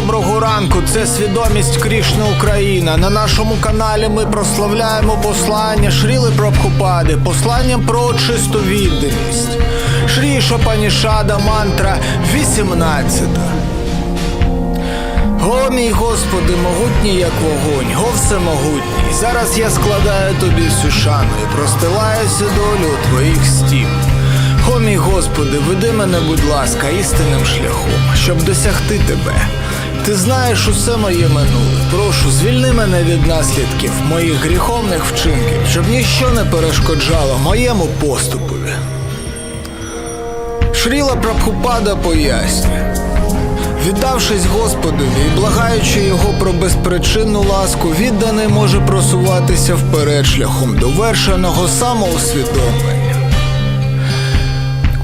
Доброго ранку, це свідомість Крішна Україна. На нашому каналі ми прославляємо послання Шріли Прабхупади, посланням про чисту відданість. Шрі Шопанішада мантра 18. О, мій Господи, могутній як вогонь, го всемогутній. Зараз я складаю тобі всю шану і простилаюся долю твоїх стін. О, мій Господи, веди мене, будь ласка, істинним шляхом, щоб досягти тебе. Ти знаєш усе моє минуле. Прошу, звільни мене від наслідків моїх гріховних вчинків, щоб ніщо не перешкоджало моєму поступові. Шріла Прабхупада пояснює. Віддавшись Господові і благаючи його про безпричинну ласку, відданий може просуватися вперед шляхом довершеного самоусвідомлення.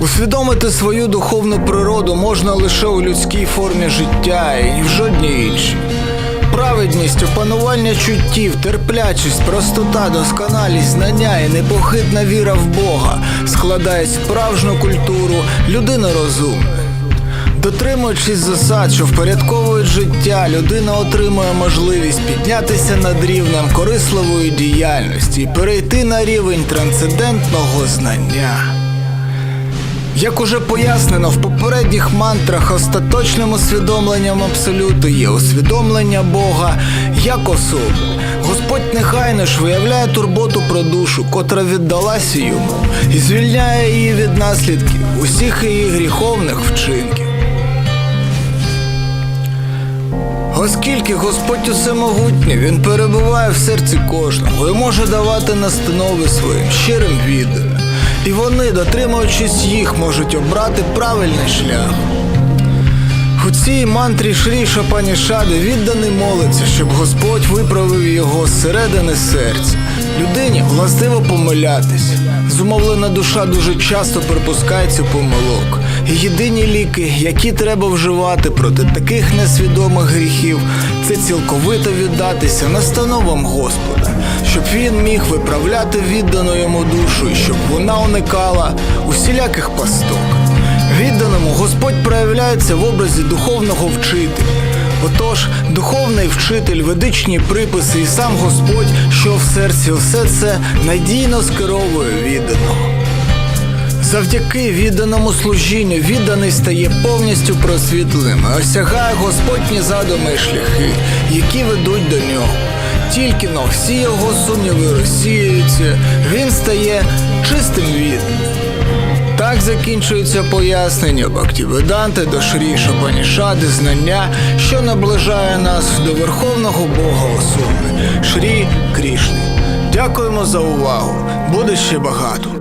Усвідомити свою духовну природу можна лише у людській формі життя і в жодній іншій. Праведність, опанування чуттів, терплячість, простота, досконалість, знання і непохитна віра в Бога складають справжню культуру людини розумної. Дотримуючись засад, що впорядковують життя, людина отримує можливість піднятися над рівнем корисливої діяльності і перейти на рівень трансцендентного знання. Як уже пояснено в попередніх мантрах, остаточним усвідомленням абсолюту є усвідомлення Бога як особи. Господь нехайно ж виявляє турботу про душу, котра віддалася йому, і звільняє її від наслідків усіх її гріховних вчинків. Оскільки Господь усемогутній, він перебуває в серці кожного і може давати настанови своїм щирим відданим. І вони, дотримуючись їх, можуть обрати правильний шлях. У цій мантрі Шрі Шапанішади відданий молиться, щоб Господь виправив його зсередини серця. Людині властиво помилятись. Зумовлена душа дуже часто припускається помилок. І єдині ліки, які треба вживати проти таких несвідомих гріхів, це цілковито віддатися настановам Господа, щоб він міг виправляти віддану йому душу і щоб вона уникала усіляких пасток. Відданому Господь проявляється в образі духовного вчителя. Отож, духовний вчитель, ведичні приписи і сам Господь, що в серці усе це надійно скеровує відданого. Завдяки відданому служінню відданий стає повністю просвітленим і осягає Господні задуми і шляхи, які ведуть до нього. Тільки но всі його сумніви розсіюються, він стає чистим відданим. Так закінчується пояснення Бактіведанти до Шрі Шапанішади знання, що наближає нас до Верховного Бога особи Шрі Крішни. Дякуємо за увагу. Буде ще багато.